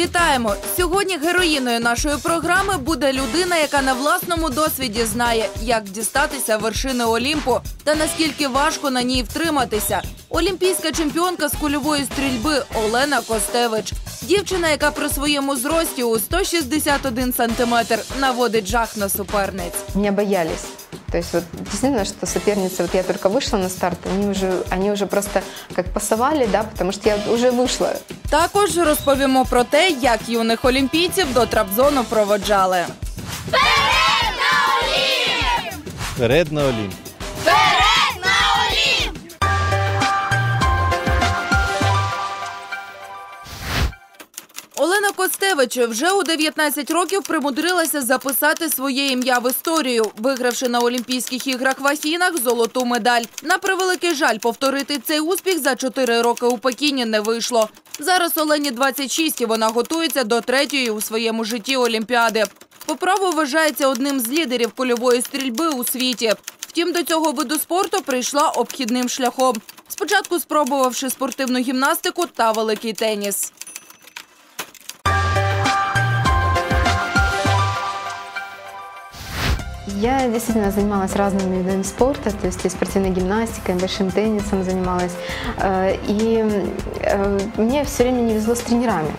Вітаємо! Сьогодні героїною нашої програми буде людина, яка на власному досвіді знає, як дістатися вершини Олімпу та наскільки важко на ній втриматися. Олімпійська чемпіонка з кульової стрільби Олена Костевич. Дівчина, яка при своєму зрості у 161 сантиметр наводить жах на суперниць. Меня боялись. То есть вот действительно, что соперницы, вот я только вышла на старт, они уже, они уже просто как пасовали, да, потому что я уже вышла. Також розповімо про те, як юних олімпійців до трапзону проводжали. Вперед на Олімп! Олена Костевич вже у 19 років примудрилася записати своє ім'я в історію, вигравши на Олімпійських іграх в Афінах золоту медаль. На превеликий жаль, повторити цей успіх за 4 роки у Пекіні не вийшло. Зараз Олені 26 і вона готується до третьої у своєму житті Олімпіади. По праву вважається одним з лідерів кульової стрільби у світі. Втім, до цього виду спорту прийшла обхідним шляхом. Спочатку спробувавши спортивну гімнастику та великий теніс. Я действительно занималась разными видами спорта, то есть и спортивной гимнастикой, и большим теннисом занималась. Э, И э, мне все время не везло с тренерами.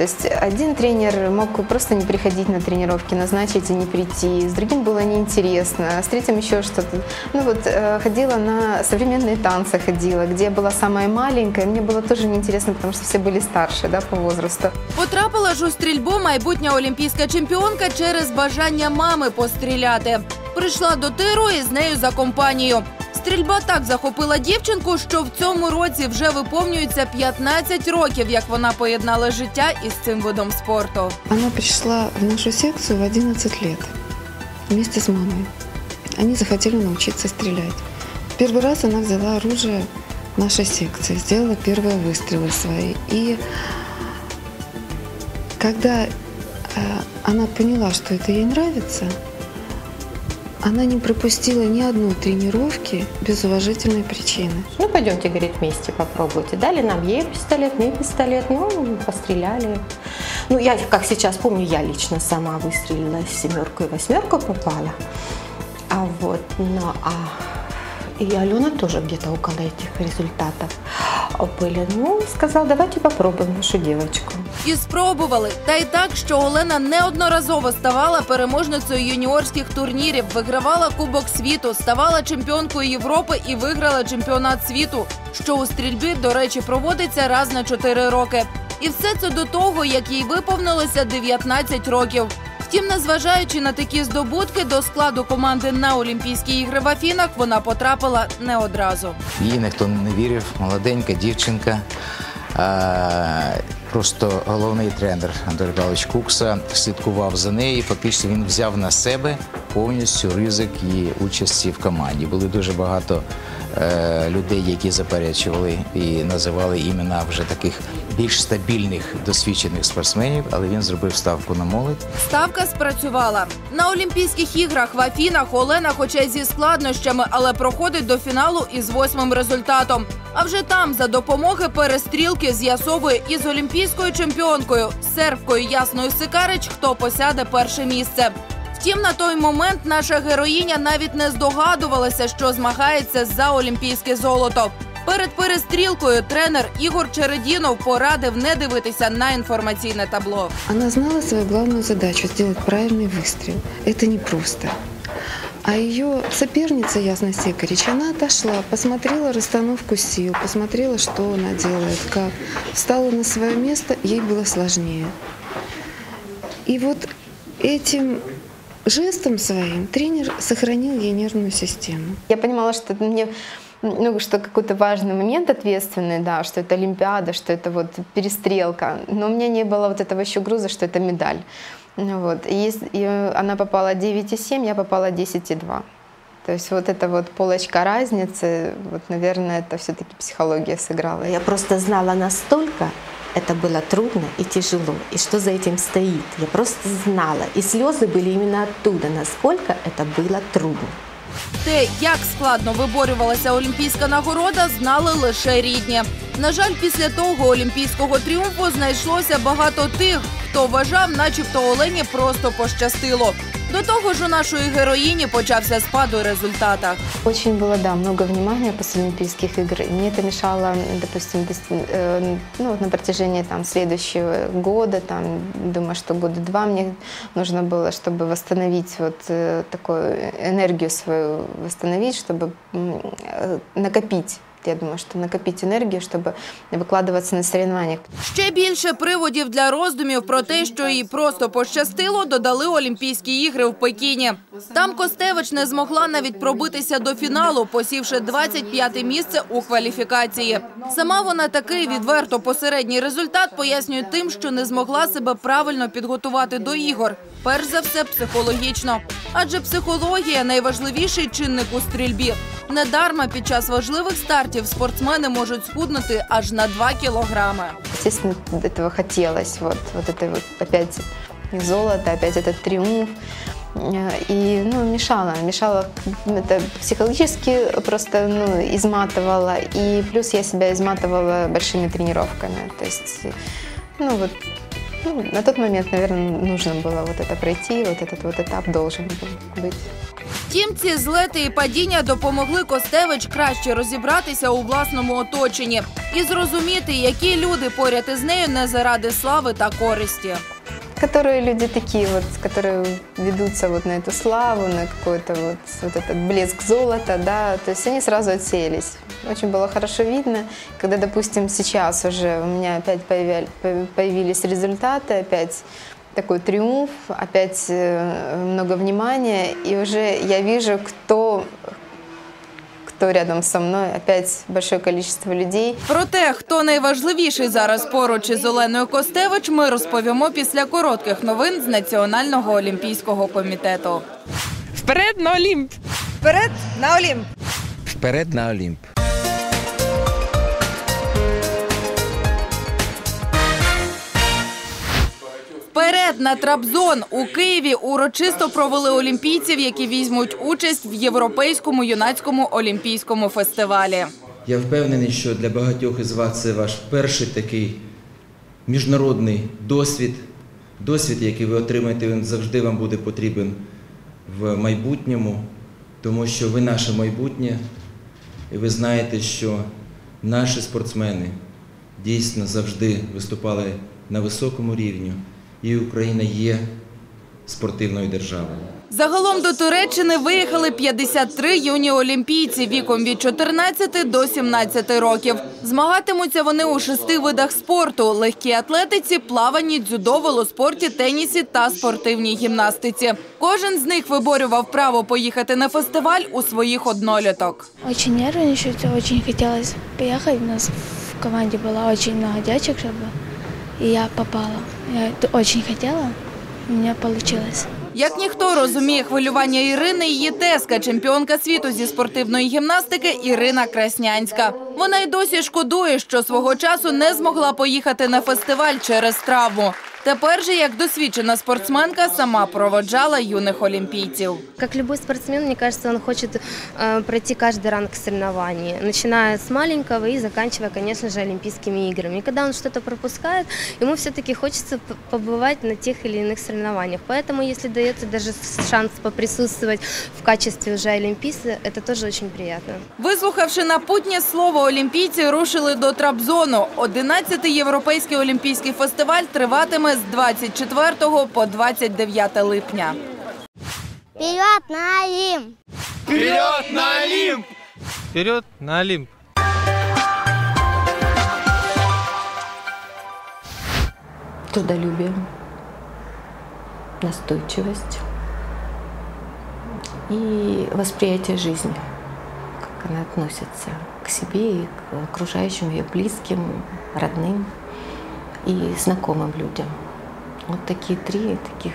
То есть один тренер мог просто не приходить на тренировки, назначить и не прийти, с другим было неинтересно, с третьим еще что-то. Ну вот э, ходила на современные танцы, ходила, где я была самая маленькая, мне было тоже неинтересно, потому что все были старше да, по возрасту. Потрапила ж у стрільбу майбутня олімпійська чемпіонка через бажання мами постріляти. Прийшла до тиру і з нею за компанію. Стрільба так захопила дівчинку, що в цьому році вже виповнюється 15 років, як вона поєднала життя із цим видом спорту. Она пришла в нашу секцию в 11 лет вместе с мамой. Они захотели научиться стрелять. Первый раз она взяла оружие нашей секции, сделала первые выстрелы свои. И когда э, она поняла, что это ей нравится, она не пропустила ни одной тренировки без уважительной причины. Ну, пойдемте, говорит, вместе попробуйте. Дали нам ей пистолет, мне пистолет, ну, постреляли. Ну, я, как сейчас помню, я лично сама выстрелила семерку и восьмерку попала. А вот, ну, а и Алена тоже где-то около этих результатов были. Ну, сказал, давайте попробуем нашу девочку. І спробували. Та й так, що Олена неодноразово ставала переможницею юніорських турнірів, вигравала Кубок світу, ставала чемпіонкою Європи і виграла чемпіонат світу, що у стрільбі, до речі, проводиться раз на 4 роки. І все це до того, як їй виповнилося 19 років. Втім, незважаючи на такі здобутки, до складу команди на Олімпійські ігри в Афінах вона потрапила не одразу. Їй ніхто не вірив, молоденька дівчинка. Просто головний тренер Андрій Павлович Кукса слідкував за нею. Фактично він взяв на себе повністю ризик її участі в команді. Були дуже багато е, людей, які заперечували і називали імена вже таких більш стабільних досвідчених спортсменів, але він зробив ставку на молодь. Ставка спрацювала на Олімпійських іграх в Афінах. Олена, хоча й зі складнощами, але проходить до фіналу із восьмим результатом. А вже там за допомоги перестрілки з'ясовує із олімпійською чемпіонкою сербкою Ясною Сикарич, хто посяде перше місце. Втім, на той момент наша героїня навіть не здогадувалася, що змагається за олімпійське золото. Перед перестрілкою тренер Ігор Чередінов порадив не дивитися на інформаційне табло. Она знала свою главную задачу – сделать правильный выстрел. Это непросто. А ее соперница Ясна Секарич, она отошла, посмотрела расстановку сил, посмотрела, что она делает, как. Встала на свое место, ей было сложнее. И вот этим жестом своим тренер сохранил ей нервную систему. Я понимала, что это мне ну, что какой-то важный момент ответственный, да, что это Олимпиада, что это вот перестрелка. Но у меня не было вот этого еще груза, что это медаль. Ну Вот. И, и она попала 9,7, я попала 10,2. То есть вот эта вот полочка разницы, вот, наверное, это все-таки психология сыграла. Я просто знала настолько, это было трудно и тяжело, и что за этим стоит. Я просто знала. И слезы были именно оттуда, насколько это было трудно. Те, як складно виборювалася олімпійська нагорода, знали лише рідні. На жаль, після того олімпійського тріумфу знайшлося багато тих, хто вважав, начебто Олені просто пощастило. До того ж, у нашої героїні почався спад у результатах. Очень было, да, много внимания после Олимпийских игр. И мне это мешало, допустим, дос- э, ну, вот на протяжении там, следующего года, там, думаю, что года два мне нужно было, чтобы восстановить вот э, такую энергию свою, восстановить, чтобы м, э, накопить. Я думаю, что накопить энергию, чтобы выкладываться на соревнованиях. Ще більше приводів для роздумів про те, що їй просто пощастило, додали Олімпійські ігри в Пекіні. Там Костевич не змогла навіть пробитися до фіналу, посівши 25 місце у кваліфікації. Сама вона такий відверто посередній результат пояснює тим, що не змогла себе правильно підготувати до ігор. Перш за все, психологічно. Адже психологія найважливіший чинник у стрільбі. Недарма під час важливих стартів спортсмени можуть схуднути аж на 2 кілограми. Естественно, этого хотелось. Вот, вот это вот опять золото, опять этот триумф. Э, И ну, мешало, мешало это психологически просто ну, изматывало. И плюс я себя изматывала большими тренировками. То есть, ну вот, ну, на тот момент, наверное, нужно было вот это пройти, вот этот вот этап должен был быть. Втім, ці злети і падіння допомогли Костевич краще розібратися у власному оточенні і зрозуміти, які люди поряд із нею не заради слави та користі. Которые люди такие вот, которые ведутся вот на эту славу, на какой-то вот, вот этот блеск золота, да, то есть они сразу отсеялись. Очень было хорошо видно, когда, допустим, сейчас уже у меня опять появя- по- появились результаты, опять такой триумф, опять э, много внимания, и уже я вижу, кто, кто рядом со мной, опять большое количество людей. Про те, хто найважливіший зараз поруч із Оленою Костевич, ми розповімо після коротких новин з Національного олімпійського комітету. Вперед на Олімп! Вперед на Олімп! Вперед на Олімп. Вперед на Трабзон у Києві урочисто провели олімпійців, які візьмуть участь в європейському юнацькому олімпійському фестивалі. Я впевнений, що для багатьох із вас це ваш перший такий міжнародний досвід. Досвід, який ви отримаєте, він завжди вам буде потрібен в майбутньому, тому що ви наше майбутнє, і ви знаєте, що наші спортсмени дійсно завжди виступали на високому рівні, і Україна є спортивною державою. Загалом до Туреччини виїхали 53 юні олімпійці віком від 14 до 17 років. Змагатимуться вони у шести видах спорту: легкій атлетиці, плаванні, дзюдо, велоспорті, тенісі та спортивній гімнастиці. Кожен з них виборював право поїхати на фестиваль у своїх одноліток. Очень нервничать, очень хотелось поехать. У нас в команде было очень много девочек, чтобы и я попала. Я это очень хотела, у меня получилось. Як ніхто розуміє хвилювання Ірини, її тезка, чемпіонка світу зі спортивної гімнастики Ірина Краснянська. Вона й досі шкодує, що свого часу не змогла поїхати на фестиваль через травму. Тепер же, як досвідчена спортсменка, сама проводжала юних олімпійців. Как любой спортсмен, мне кажется, он хочет э, пройти каждый ранг соревнований, начиная с маленького и заканчивая, конечно же, Олимпийскими играми. И когда он что-то пропускает, ему все-таки хочется п- побывать на тех или иных соревнованиях. Поэтому, если дается даже шанс поприсутствовать в качестве уже олимпийца, это тоже очень приятно. Вислухавши напутнє слово, олімпійці рушили до Трабзону. 11-й європейський олімпійський фестиваль триватиме з 24 по 29 липня. Вперед на Олимп! Вперед на Олимп! Трудолюбие, настойчивость и восприятие жизни, как она относится к себе и к окружающим ее близким, родным и знакомым людям. Вот такие три таких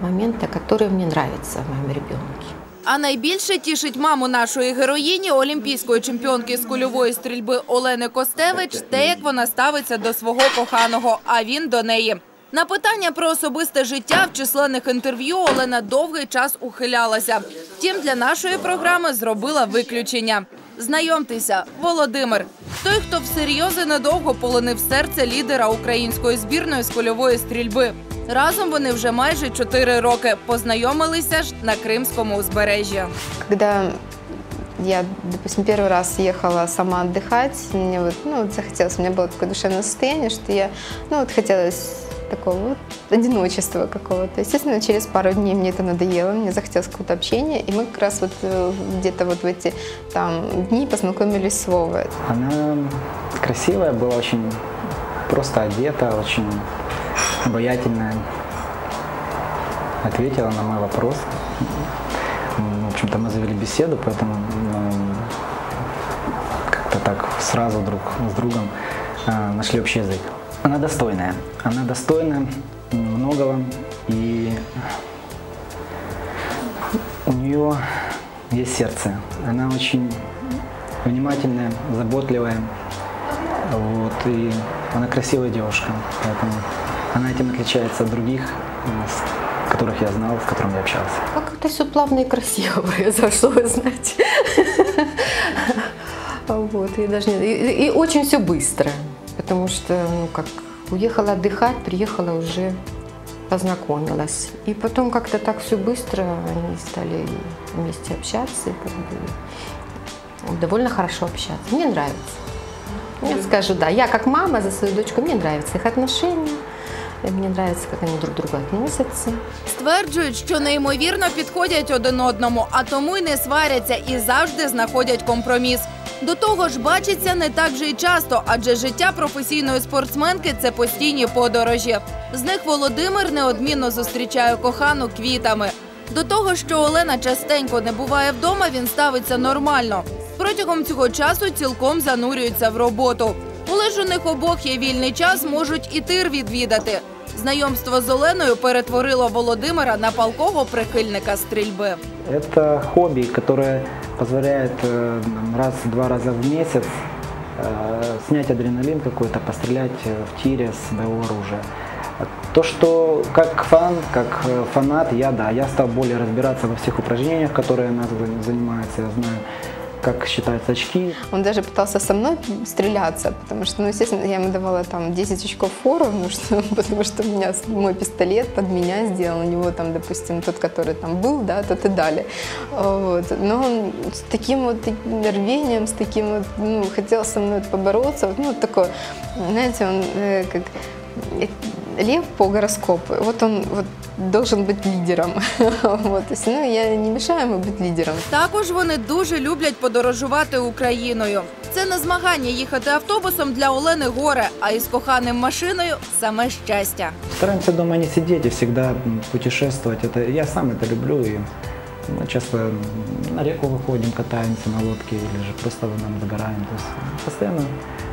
момента, которые мне нравятся в моем ребенке. А найбільше тішить маму нашої героїні, олімпійської чемпіонки з кульової стрільби Олени Костевич, те, як вона ставиться до свого коханого, а він до неї. На питання про особисте життя в численних інтерв'ю Олена довгий час ухилялася. Втім, для нашої програми зробила виключення. Знайомтеся, Володимир Той, хто всерйоз і недовго полонив серце лідера української збірної з кульової стрільби. Разом вони вже майже чотири роки познайомилися ж на Кримському узбережжі. Когда я, допустим, первый раз ехала сама отдыхать, мне вот, ну, вот захотелось, у меня было такое душевное состояние, что я, ну, вот хотелось такого одиночества какого-то. Естественно, через пару дней мне это надоело, мне захотелось какого-то общения, и мы как раз вот э, где-то вот в эти там дни познакомились с Вовой. Она красивая была, очень просто одета, очень обаятельная. Ответила на мой вопрос. М, В общем-то, мы завели беседу, поэтому м, как-то так сразу друг с другом э, нашли общий язык. Она достойная. Она достойна многого, и у нее есть сердце. Она очень внимательная, заботливая. Вот, и она красивая девушка, поэтому она этим отличается от других, с которых я знал, с которыми я общался. А как-то все плавно и красиво произошло, вы знаете. Вот, и, даже не- и, и очень все быстро, потому что, ну, как, уехала отдыхать, приехала уже познакомилась. И потом как-то так все быстро они стали вместе общаться, и как бы довольно хорошо общаться. Мне нравится. Я скажу, да, я как мама за свою дочку, мне нравятся их отношения, и мне нравится, как они друг к другу относятся. Стверджують, що неймовірно підходять один одному, а тому й не сваряться і завжди знаходять компроміс. До того ж, бачаться не так вже й часто, адже життя професійної спортсменки це постійні подорожі. З них Володимир неодмінно зустрічає кохану квітами. До того, що Олена частенько не буває вдома, він ставиться нормально. Протягом цього часу цілком занурюється в роботу. Коли ж у них обох є вільний час, можуть і тир відвідати. Знайомство з Оленою перетворило Володимира на палкого прихильника стрільби. Это хобби, которое позволяет э, нам раз-два раза в месяц э, снять адреналин какой-то, пострелять э, в тире с боевого оружия. А То, что как фан, как э, фанат, я да, я стал более разбираться во всех упражнениях, которые она за- занимается, я знаю, как считаются очки, Он даже пытался со мной стреляться, потому что, ну, естественно, я ему давала там 10 очков фору, ну, что, потому что у меня мой пистолет под меня сделан, у него там, допустим, тот, который там был, да, тот и дали. Вот. Но он с таким вот рвением, с таким вот, ну, хотел со мной побороться, вот, ну, вот такой, знаете, он э, как э, лев по гороскопу, вот он вот должен быть лидером. Вот, то есть, ну, я не мешаю ему быть лидером. Також вони дуже люблять подорожувати Україною. Це не змагання їхати автобусом для Олени горе, а із коханим машиною саме щастя. Стараемся дома не сидеть и всегда м, путешествовать. Это, я сам это люблю. И мы часто м, на реку выходим, катаемся на лодке или же просто там загораем. То есть постоянно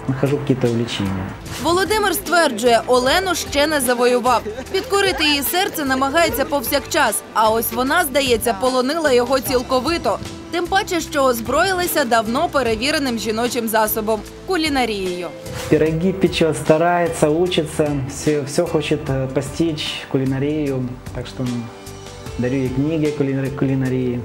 нахожу какие-то увлечения. Володимир стверджує, Олену ще не завоював. Підкорити її серце намагається повсякчас. А ось вона, здається, полонила його цілковито. Тим паче, що озброїлися давно перевіреним жіночим засобом кулінарією. Пироги печет, старается, учится, все, все хочет э, постичь кулинарию. Так м, дарю ей книги кулинарии.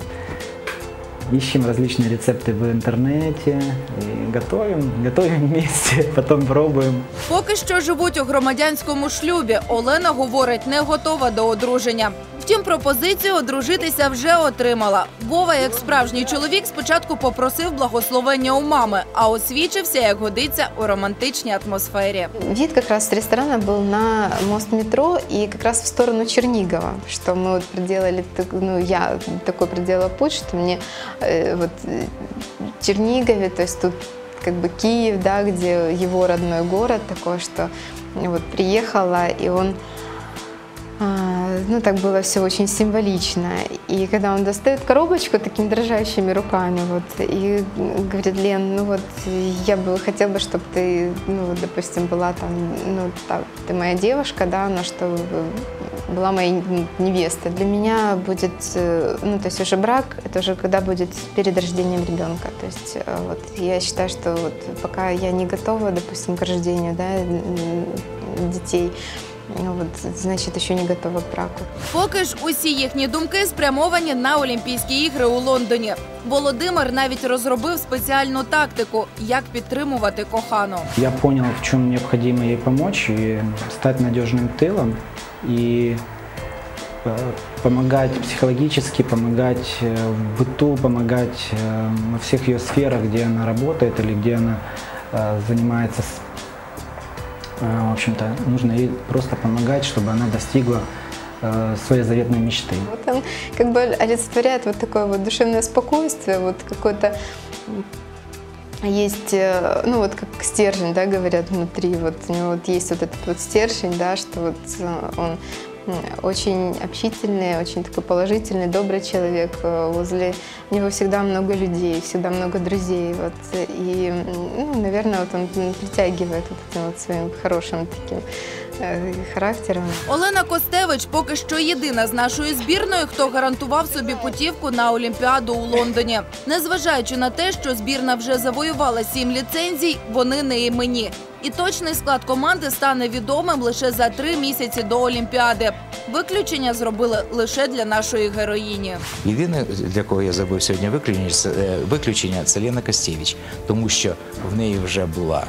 Ищем различные рецепты в интернете и готовим, готовим вместе, потом пробуем. Поки що живуть у громадянському шлюбі. Олена говорить, не готова до одруження. Втім, пропозицію одружитися вже отримала. Вова, як справжній чоловік, спочатку попросив благословення у мами, а освічився, як годиться, у романтичній атмосфері. Вид как раз с ресторана был на мост метро и как раз в сторону Чернигова, что мы вот проделали, так- ну, я такой проделала путь, что мне э, вот э, в Чернигове, то есть тут как бы Киев, да, где его родной город такой, что вот приехала, и он а, ну, так было все очень символично. И когда он достает коробочку такими дрожащими руками, вот, и говорит, Лен, ну вот, я бы хотела бы, чтобы ты, ну, допустим, была там, ну, так, ты моя девушка, да, но чтобы была моей невестой. Для меня будет, э, ну, то есть уже брак, это уже когда будет перед рождением ребенка. То есть э, вот я считаю, что вот пока я не готова, допустим, к рождению, да, детей, ну вот, значит, еще не готова к браку. Поки ж усі їхні думки спрямовані на Олімпійські ігри у Лондоні. Володимир навіть розробив спеціальну тактику, як підтримувати кохану. Я понял, в чем необходимо ей помочь и стать надежным тылом и э, помогать психологически, помогать э, в быту, помогать э, во всех ее сферах, где она работает или где она э, занимается. э, В общем-то, нужно ей просто помогать, чтобы она достигла э, своей заветной мечты. Вот он как бы олицетворяет вот такое вот душевное спокойствие, вот какой-то м, есть, э, ну вот как стержень, да, говорят внутри, вот у него вот есть вот этот вот стержень, да, что вот он очень общительный, очень такой положительный, добрый человек. Э, Возле него всегда много людей, всегда много друзей. Вот. И, м, ну, наверное, вот он м, притягивает вот этим вот своим хорошим таким э, характером. Олена Костевич поки що єдина з нашої збірної, хто гарантував собі путівку на Олімпіаду у Лондоні. Незважаючи на те, що збірна вже завоювала сім ліцензій, вони не імені. І точний склад команди стане відомим лише за три місяці до Олімпіади. Виключення зробили лише для нашої героїні. Єдине, для кого я забув сьогодні виключення, це, е, Лена Костєвич, тому що в неї вже була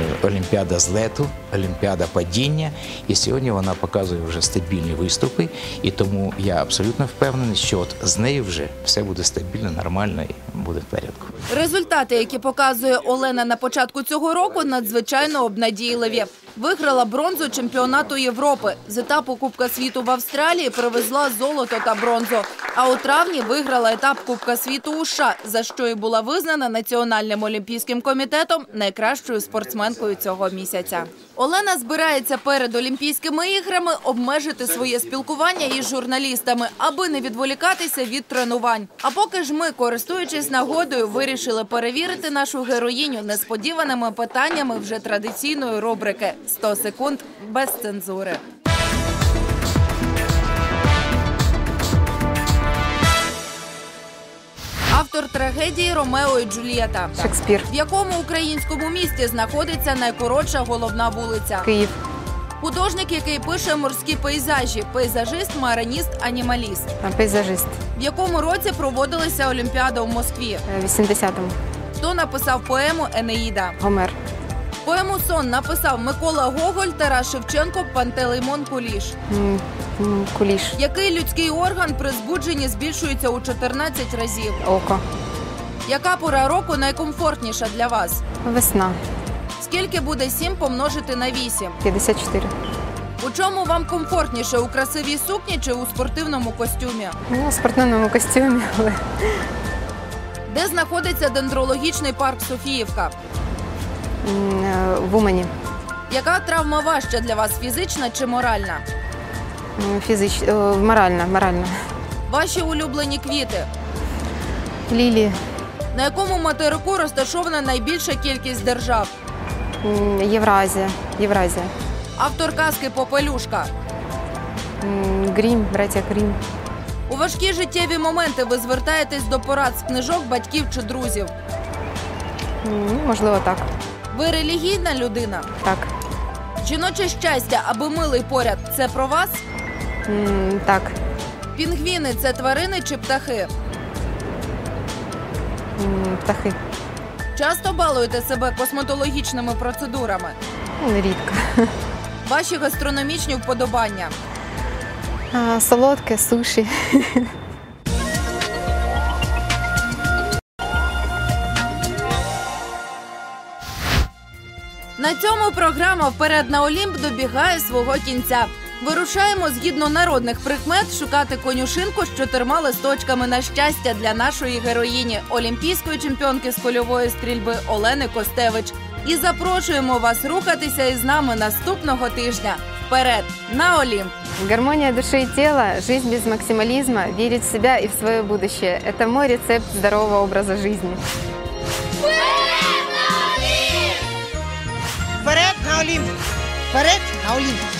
е, Олімпіада з лету, Олімпіада падіння, і сьогодні вона показує вже стабільні виступи. І тому я абсолютно впевнений, що от з нею вже все буде стабільно, нормально і буде в порядку. Результати, які показує Олена на початку цього року, надзвичайно обнадійливі. Виграла бронзу чемпіонату Європи. З етапу Кубка світу в Австралії привезла золото та бронзу. А у травні виграла етап Кубка світу у США, за що і була визнана Національним олімпійським комітетом найкращою спортсменкою цього місяця. Олена збирається перед Олімпійськими іграми обмежити своє спілкування із журналістами, аби не відволікатися від тренувань. А поки ж ми, користуючись нагодою, вирішили перевірити нашу героїню несподіваними питаннями вже традиційної рубрики «100 секунд без цензури. Автор трагедії Ромео і Джульєта. Шекспір. В якому українському місті знаходиться найкоротша головна вулиця? Київ. Художник, який пише морські пейзажі, пейзажист, мараніст, анімаліст. А, Пейзажист. В якому році проводилася Олімпіада в Москві? Э, 80-му. Хто написав поему Енеїда? Гомер. Поему Сон написав Микола Гоголь, Тарас Шевченко, Пантелеймон Куліш. Куліш. Який людський орган при збудженні збільшується у 14 разів? Око. Яка пора року найкомфортніша для вас? Весна. Скільки буде 7 помножити на 8? 54. У чому вам комфортніше у красивій сукні чи у спортивному костюмі? Ну, в спортивному костюмі, але Де знаходиться дендрологічний парк Софіївка? В Умані. Яка травма важча для вас фізична чи моральна? Фізич... е, Морально, морально. Ваші улюблені квіти? Лілії. На якому материку розташована найбільша кількість держав? М, Євразія. Євразія. Автор казки Попелюшка. М, Грім, браття Грім. У важкі життєві моменти ви звертаєтесь до порад з книжок батьків чи друзів. М, ну, Можливо, так. Ви релігійна людина. Так. Жіноче щастя, аби милий поряд це про вас? М, Так. Пінгвіни це тварини чи птахи? М, Птахи. Часто балуєте себе косметологічними процедурами. Рідко. Ваші гастрономічні вподобання. А, Солодке, суші. На цьому програма Вперед на Олімп добігає свого кінця. Вирушаємо згідно народних прикмет шукати конюшинку з чотирма листочками на щастя для нашої героїні, олімпійської чемпіонки з кольової стрільби Олени Костевич. І запрошуємо вас рухатися із нами наступного тижня. Вперед на Олімп! Гармония души и тела, жизнь без максимализма, верить в себя и в свое будущее – это мой рецепт здорового образа жизни. Вперед на Олімп! Вперед на Олімп!